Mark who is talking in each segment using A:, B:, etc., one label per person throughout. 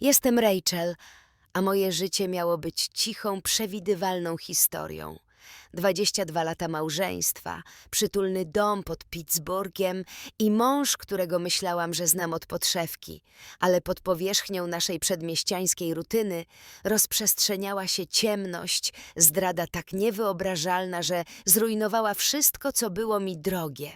A: Jestem Rachel, a moje życie miało być cichą, przewidywalną historią. 22 lata małżeństwa, przytulny dom pod Pittsburghem i mąż, którego myślałam, że znam od podszewki, ale pod powierzchnią naszej przedmieściańskiej rutyny rozprzestrzeniała się ciemność, zdrada tak niewyobrażalna, że zrujnowała wszystko, co było mi drogie.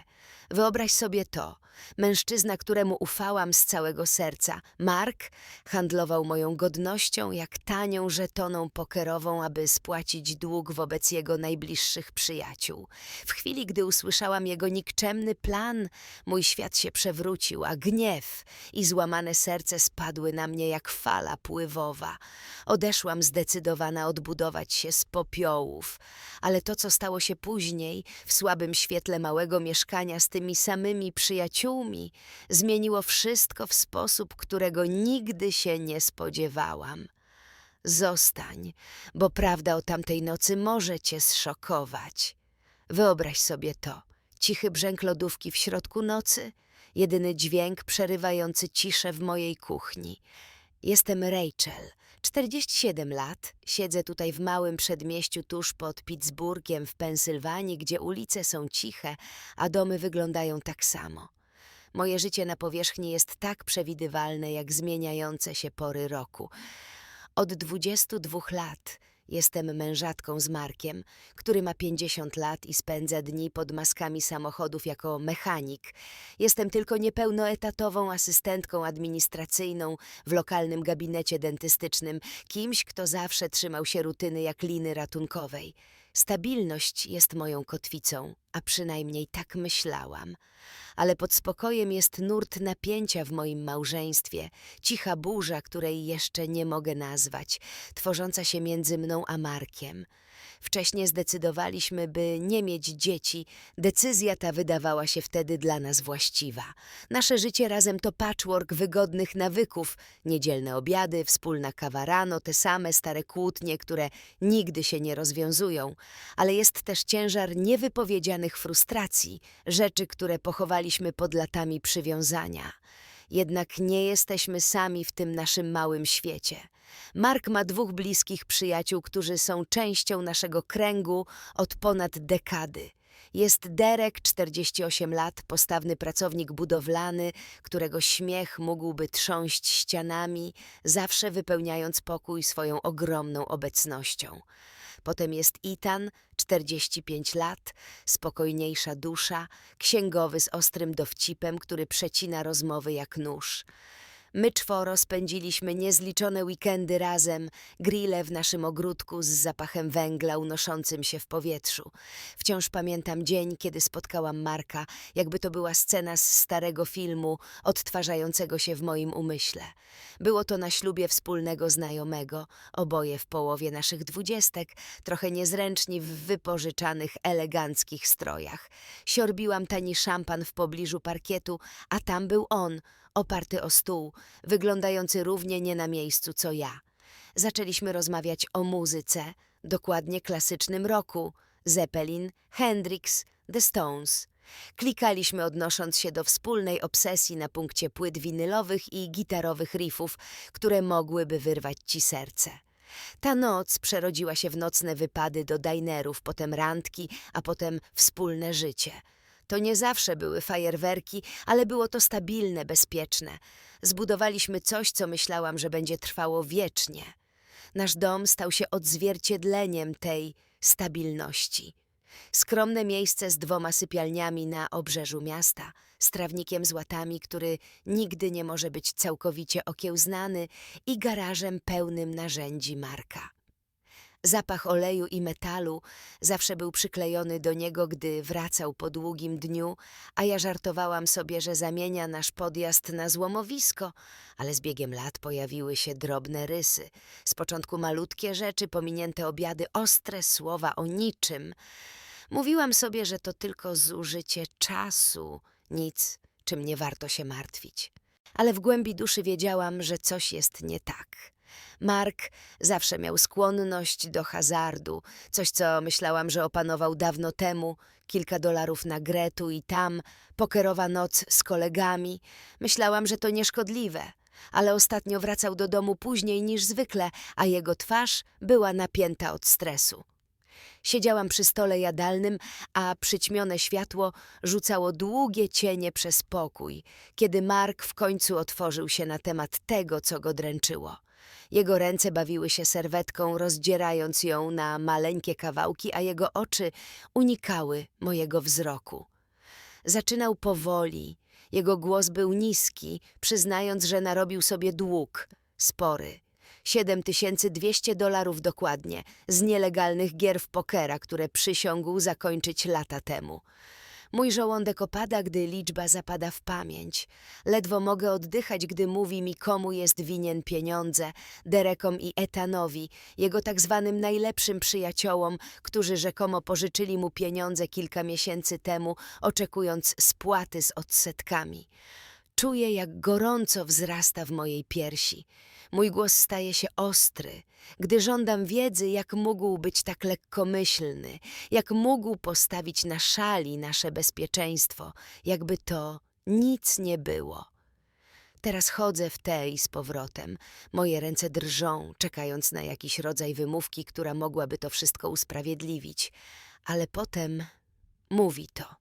A: Wyobraź sobie to. Mężczyzna, któremu ufałam z całego serca, Mark, handlował moją godnością jak tanią żetoną pokerową, aby spłacić dług wobec jego najbliższych przyjaciół. W chwili, gdy usłyszałam jego nikczemny plan, mój świat się przewrócił, a gniew i złamane serce spadły na mnie jak fala pływowa. Odeszłam zdecydowana odbudować się z popiołów, ale to, co stało się później, w słabym świetle małego mieszkania z tymi samymi przyjaciółmi, zmieniło wszystko w sposób, którego nigdy się nie spodziewałam. Zostań, bo prawda o tamtej nocy może cię zszokować. Wyobraź sobie to. Cichy brzęk lodówki w środku nocy, jedyny dźwięk przerywający ciszę w mojej kuchni. Jestem Rachel, 47 lat, siedzę tutaj w małym przedmieściu tuż pod Pittsburghem w Pensylwanii, gdzie ulice są ciche, a domy wyglądają tak samo. Moje życie na powierzchni jest tak przewidywalne jak zmieniające się pory roku. Od 22 lat jestem mężatką z Markiem, który ma 50 lat i spędza dni pod maskami samochodów jako mechanik. Jestem tylko niepełnoetatową asystentką administracyjną w lokalnym gabinecie dentystycznym, kimś, kto zawsze trzymał się rutyny jak liny ratunkowej. Stabilność jest moją kotwicą, a przynajmniej tak myślałam. Ale pod spokojem jest nurt napięcia w moim małżeństwie, cicha burza, której jeszcze nie mogę nazwać, tworząca się między mną a Markiem. Wcześniej zdecydowaliśmy, by nie mieć dzieci. Decyzja ta wydawała się wtedy dla nas właściwa. Nasze życie razem to patchwork wygodnych nawyków, niedzielne obiady, wspólna kawa rano, te same stare kłótnie, które nigdy się nie rozwiązują. Ale jest też ciężar niewypowiedzianych frustracji, rzeczy, które pochowaliśmy pod latami przywiązania. Jednak nie jesteśmy sami w tym naszym małym świecie. Mark ma dwóch bliskich przyjaciół, którzy są częścią naszego kręgu od ponad dekady. Jest Derek, 48 lat, postawny pracownik budowlany, którego śmiech mógłby trząść ścianami, zawsze wypełniając pokój swoją ogromną obecnością. Potem jest Ethan, 45 lat, spokojniejsza dusza, księgowy z ostrym dowcipem, który przecina rozmowy jak nóż. My czworo spędziliśmy niezliczone weekendy razem, grille w naszym ogródku z zapachem węgla unoszącym się w powietrzu. Wciąż pamiętam dzień, kiedy spotkałam Marka, jakby to była scena z starego filmu, odtwarzającego się w moim umyśle. Było to na ślubie wspólnego znajomego, oboje w połowie naszych dwudziestek, trochę niezręczni w wypożyczanych, eleganckich strojach. Siorbiłam tani szampan w pobliżu parkietu, a tam był on, oparty o stół, wyglądający równie nie na miejscu co ja. Zaczęliśmy rozmawiać o muzyce, dokładnie klasycznym roku, Zeppelin, Hendrix, The Stones. Klikaliśmy odnosząc się do wspólnej obsesji na punkcie płyt winylowych i gitarowych riffów, które mogłyby wyrwać ci serce. Ta noc przerodziła się w nocne wypady do dinerów, potem randki, a potem wspólne życie – to nie zawsze były fajerwerki, ale było to stabilne, bezpieczne. Zbudowaliśmy coś, co myślałam, że będzie trwało wiecznie. Nasz dom stał się odzwierciedleniem tej stabilności. Skromne miejsce z dwoma sypialniami na obrzeżu miasta, z trawnikiem z łatami, który nigdy nie może być całkowicie okiełznany i garażem pełnym narzędzi Marka. Zapach oleju i metalu zawsze był przyklejony do niego, gdy wracał po długim dniu, a ja żartowałam sobie, że zamienia nasz podjazd na złomowisko, ale z biegiem lat pojawiły się drobne rysy. Z początku malutkie rzeczy, pominięte obiady, ostre słowa o niczym. Mówiłam sobie, że to tylko zużycie czasu, nic, czym nie warto się martwić. Ale w głębi duszy wiedziałam, że coś jest nie tak. Mark zawsze miał skłonność do hazardu, coś co myślałam, że opanował dawno temu. Kilka dolarów na grę tu i tam, pokerowa noc z kolegami. Myślałam, że to nieszkodliwe. ale ostatnio wracał do domu później niż zwykle, a jego twarz była napięta od stresu. Siedziałam przy stole jadalnym, a przyćmione światło rzucało długie cienie przez pokój, kiedy Mark w końcu otworzył się na temat tego, co go dręczyło. Jego ręce bawiły się serwetką, rozdzierając ją na maleńkie kawałki, a jego oczy unikały mojego wzroku. Zaczynał powoli. Jego głos był niski, przyznając, że narobił sobie dług, spory. 7200 dolarów dokładnie, z nielegalnych gier w pokera, które przysiągł zakończyć lata temu. Mój żołądek opada, gdy liczba zapada w pamięć. Ledwo mogę oddychać, gdy mówi mi, komu jest winien pieniądze, Derekom i Etanowi, jego tak zwanym najlepszym przyjaciołom, którzy rzekomo pożyczyli mu pieniądze kilka miesięcy temu, oczekując spłaty z odsetkami. Czuję, jak gorąco wzrasta w mojej piersi. Mój głos staje się ostry, gdy żądam wiedzy, jak mógł być tak lekkomyślny, jak mógł postawić na szali nasze bezpieczeństwo, jakby to nic nie było. Teraz chodzę w te i z powrotem. Moje ręce drżą, czekając na jakiś rodzaj wymówki, która mogłaby to wszystko usprawiedliwić. Ale potem mówi to.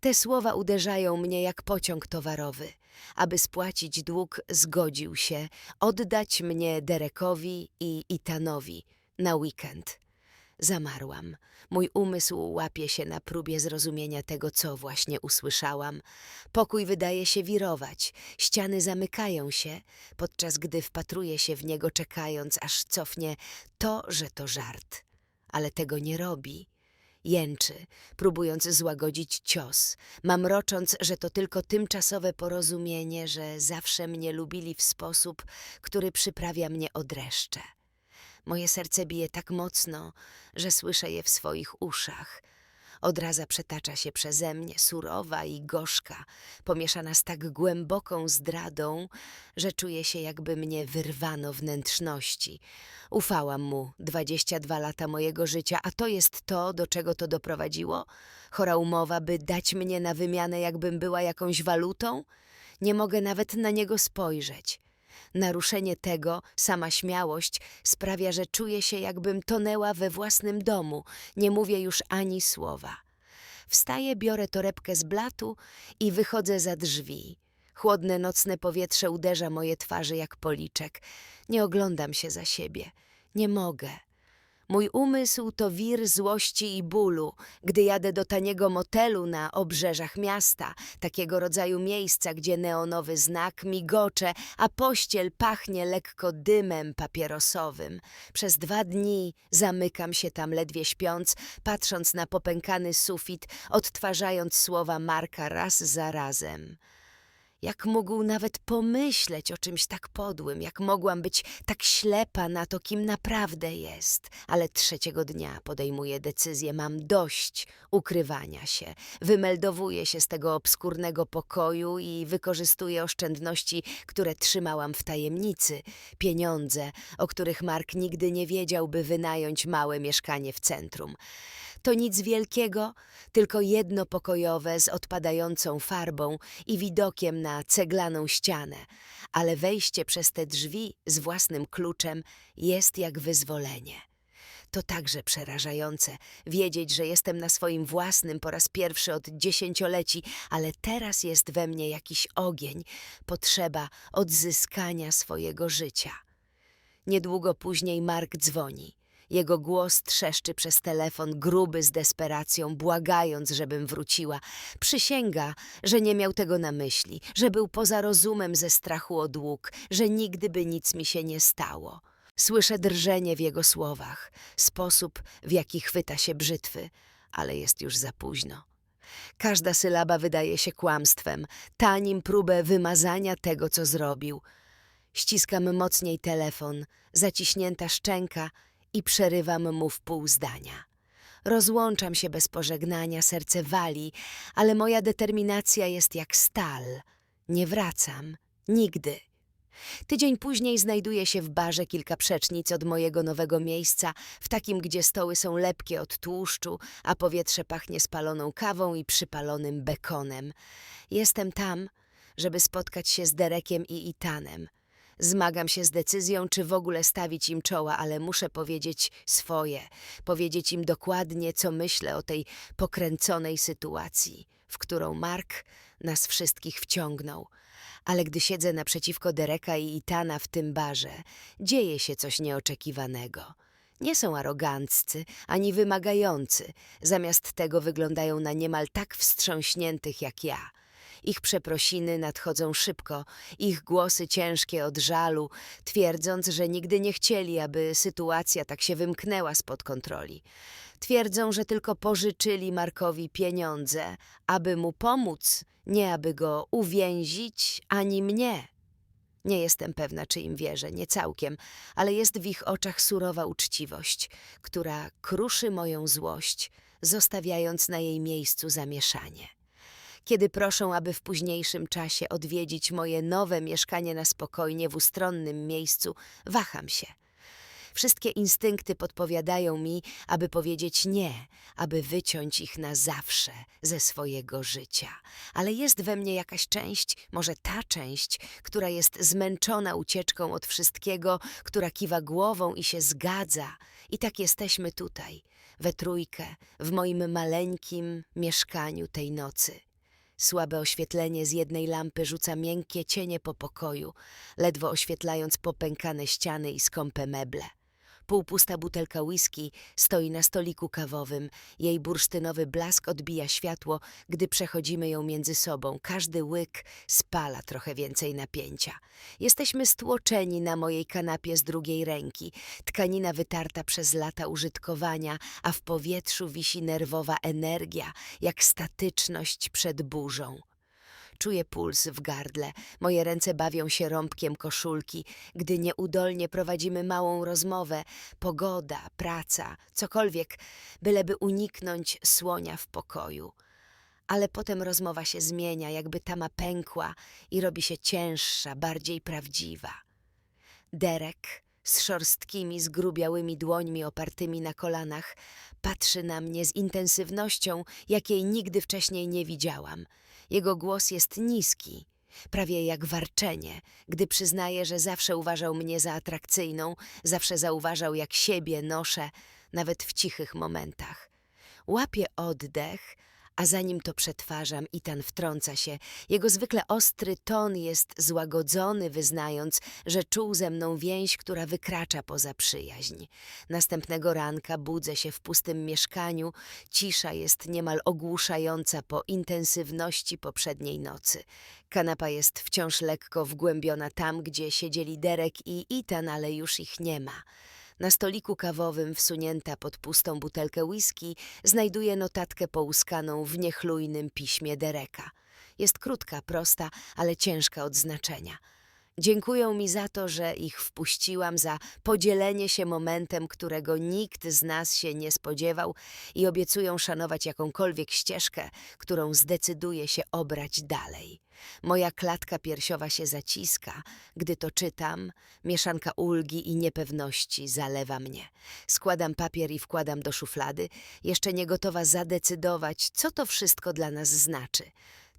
A: Te słowa uderzają mnie jak pociąg towarowy. Aby spłacić dług, zgodził się oddać mnie Derekowi i Itanowi na weekend. Zamarłam. Mój umysł łapie się na próbie zrozumienia tego, co właśnie usłyszałam. Pokój wydaje się wirować, ściany zamykają się, podczas gdy wpatruję się w niego, czekając, aż cofnie to, że to żart. Ale tego nie robi. Jęczy, próbując złagodzić cios, mamrocząc, że to tylko tymczasowe porozumienie, że zawsze mnie lubili w sposób, który przyprawia mnie o dreszcze. Moje serce bije tak mocno, że słyszę je w swoich uszach. Odraza przetacza się przeze mnie, surowa i gorzka, pomieszana z tak głęboką zdradą, że czuję się, jakby mnie wyrwano wnętrzności. Ufałam mu 22 lata mojego życia, a to jest to, do czego to doprowadziło? Chora umowa, by dać mnie na wymianę, jakbym była jakąś walutą? Nie mogę nawet na niego spojrzeć. Naruszenie tego, sama śmiałość, sprawia, że czuję się, jakbym tonęła we własnym domu. Nie mówię już ani słowa. Wstaję, biorę torebkę z blatu i wychodzę za drzwi. Chłodne nocne powietrze uderza moje twarze jak policzek. Nie oglądam się za siebie. Nie mogę. Mój umysł to wir złości i bólu, gdy jadę do taniego motelu na obrzeżach miasta, takiego rodzaju miejsca, gdzie neonowy znak migocze, a pościel pachnie lekko dymem papierosowym. Przez dwa dni zamykam się tam ledwie śpiąc, patrząc na popękany sufit, odtwarzając słowa Marka raz za razem. Jak mógł nawet pomyśleć o czymś tak podłym, jak mogłam być tak ślepa na to, kim naprawdę jest. Ale trzeciego dnia podejmuję decyzję, mam dość ukrywania się. Wymeldowuję się z tego obskurnego pokoju i wykorzystuję oszczędności, które trzymałam w tajemnicy. Pieniądze, o których Mark nigdy nie wiedział, by wynająć małe mieszkanie w centrum. To nic wielkiego, tylko jednopokojowe z odpadającą farbą i widokiem na ceglaną ścianę, ale wejście przez te drzwi z własnym kluczem jest jak wyzwolenie. To także przerażające wiedzieć, że jestem na swoim własnym po raz pierwszy od dziesięcioleci, ale teraz jest we mnie jakiś ogień, potrzeba odzyskania swojego życia. Niedługo później Mark dzwoni. Jego głos trzeszczy przez telefon, gruby z desperacją, błagając, żebym wróciła. Przysięga, że nie miał tego na myśli, że był poza rozumem ze strachu o dług, że nigdy by nic mi się nie stało. Słyszę drżenie w jego słowach, sposób, w jaki chwyta się brzytwy, ale jest już za późno. Każda sylaba wydaje się kłamstwem, tanim próbę wymazania tego, co zrobił. Ściskam mocniej telefon, zaciśnięta szczęka i przerywam mu w pół zdania. Rozłączam się bez pożegnania, serce wali, ale moja determinacja jest jak stal. Nie wracam. Nigdy. Tydzień później znajduję się w barze kilka przecznic od mojego nowego miejsca, w takim, gdzie stoły są lepkie od tłuszczu, a powietrze pachnie spaloną kawą i przypalonym bekonem. Jestem tam, żeby spotkać się z Derekiem i Itanem. Zmagam się z decyzją, czy w ogóle stawić im czoła, ale muszę powiedzieć swoje, powiedzieć im dokładnie, co myślę o tej pokręconej sytuacji, w którą Mark nas wszystkich wciągnął. Ale gdy siedzę naprzeciwko Dereka i Itana w tym barze, dzieje się coś nieoczekiwanego. Nie są aroganccy ani wymagający, zamiast tego wyglądają na niemal tak wstrząśniętych jak ja. Ich przeprosiny nadchodzą szybko, ich głosy ciężkie od żalu, twierdząc, że nigdy nie chcieli, aby sytuacja tak się wymknęła spod kontroli. Twierdzą, że tylko pożyczyli Markowi pieniądze, aby mu pomóc, nie aby go uwięzić, ani mnie. Nie jestem pewna, czy im wierzę, nie całkiem, ale jest w ich oczach surowa uczciwość, która kruszy moją złość, zostawiając na jej miejscu zamieszanie. Kiedy proszą, aby w późniejszym czasie odwiedzić moje nowe mieszkanie na spokojnie w ustronnym miejscu, waham się. Wszystkie instynkty podpowiadają mi, aby powiedzieć nie, aby wyciąć ich na zawsze ze swojego życia. Ale jest we mnie jakaś część, może ta część, która jest zmęczona ucieczką od wszystkiego, która kiwa głową i się zgadza. I tak jesteśmy tutaj, we trójkę, w moim maleńkim mieszkaniu tej nocy. Słabe oświetlenie z jednej lampy rzuca miękkie cienie po pokoju, ledwo oświetlając popękane ściany i skąpe meble. Półpusta butelka whisky stoi na stoliku kawowym. Jej bursztynowy blask odbija światło, gdy przechodzimy ją między sobą. Każdy łyk spala trochę więcej napięcia. Jesteśmy stłoczeni na mojej kanapie z drugiej ręki. Tkanina wytarta przez lata użytkowania, a w powietrzu wisi nerwowa energia, jak statyczność przed burzą. Czuję puls w gardle, moje ręce bawią się rąbkiem koszulki, gdy nieudolnie prowadzimy małą rozmowę, pogoda, praca, cokolwiek, byleby uniknąć słonia w pokoju. Ale potem rozmowa się zmienia, jakby tama pękła i robi się cięższa, bardziej prawdziwa. Derek z szorstkimi, zgrubiałymi dłońmi opartymi na kolanach patrzy na mnie z intensywnością, jakiej nigdy wcześniej nie widziałam. Jego głos jest niski, prawie jak warczenie, gdy przyznaje, że zawsze uważał mnie za atrakcyjną, zawsze zauważał, jak siebie noszę, nawet w cichych momentach. Łapię oddech, a zanim to przetwarzam, Itan wtrąca się. Jego zwykle ostry ton jest złagodzony, wyznając, że czuł ze mną więź, która wykracza poza przyjaźń. Następnego ranka budzę się w pustym mieszkaniu. Cisza jest niemal ogłuszająca po intensywności poprzedniej nocy. Kanapa jest wciąż lekko wgłębiona tam, gdzie siedzieli Derek i Itan, ale już ich nie ma. Na stoliku kawowym, wsunięta pod pustą butelkę whisky, znajduję notatkę pouskaną w niechlujnym piśmie Dereka. Jest krótka, prosta, ale ciężka od znaczenia. Dziękują mi za to, że ich wpuściłam, za podzielenie się momentem, którego nikt z nas się nie spodziewał i obiecują szanować jakąkolwiek ścieżkę, którą zdecyduje się obrać dalej. Moja klatka piersiowa się zaciska, gdy to czytam, mieszanka ulgi i niepewności zalewa mnie. Składam papier i wkładam do szuflady, jeszcze nie gotowa zadecydować, co to wszystko dla nas znaczy.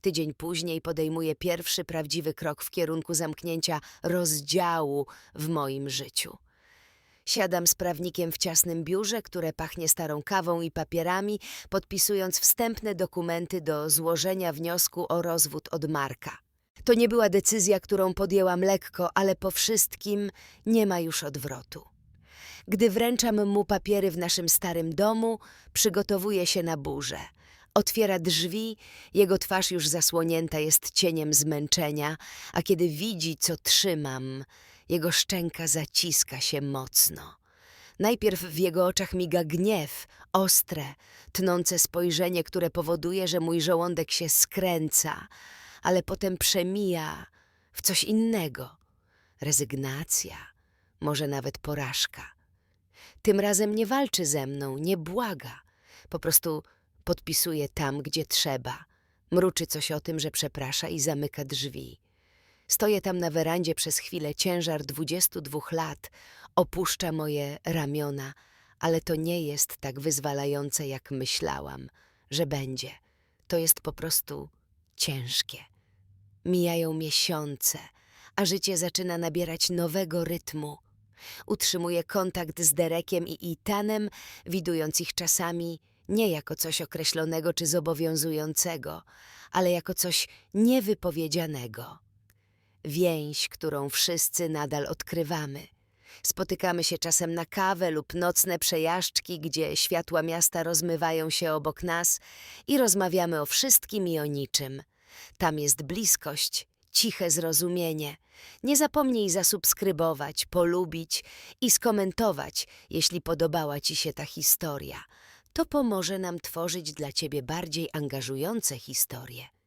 A: Tydzień później podejmuję pierwszy prawdziwy krok w kierunku zamknięcia rozdziału w moim życiu. Siadam z prawnikiem w ciasnym biurze, które pachnie starą kawą i papierami, podpisując wstępne dokumenty do złożenia wniosku o rozwód od Marka. To nie była decyzja, którą podjęłam lekko, ale po wszystkim nie ma już odwrotu. Gdy wręczam mu papiery w naszym starym domu, przygotowuje się na burzę. Otwiera drzwi, jego twarz już zasłonięta jest cieniem zmęczenia, a kiedy widzi, co trzymam, jego szczęka zaciska się mocno. Najpierw w jego oczach miga gniew, ostre, tnące spojrzenie, które powoduje, że mój żołądek się skręca, ale potem przemija w coś innego. Rezygnacja, może nawet porażka. Tym razem nie walczy ze mną, nie błaga. Po prostu podpisuje tam, gdzie trzeba. Mruczy coś o tym, że przeprasza i zamyka drzwi. Stoję tam na werandzie przez chwilę, ciężar 22 lat opuszcza moje ramiona, ale to nie jest tak wyzwalające, jak myślałam, że będzie. To jest po prostu ciężkie. Mijają miesiące, a życie zaczyna nabierać nowego rytmu. Utrzymuję kontakt z Derekiem i Itanem, widując ich czasami nie jako coś określonego czy zobowiązującego, ale jako coś niewypowiedzianego. Więź, którą wszyscy nadal odkrywamy. Spotykamy się czasem na kawę lub nocne przejażdżki, gdzie światła miasta rozmywają się obok nas i rozmawiamy o wszystkim i o niczym. Tam jest bliskość, ciche zrozumienie. Nie zapomnij zasubskrybować, polubić i skomentować, jeśli podobała Ci się ta historia. To pomoże nam tworzyć dla Ciebie bardziej angażujące historie.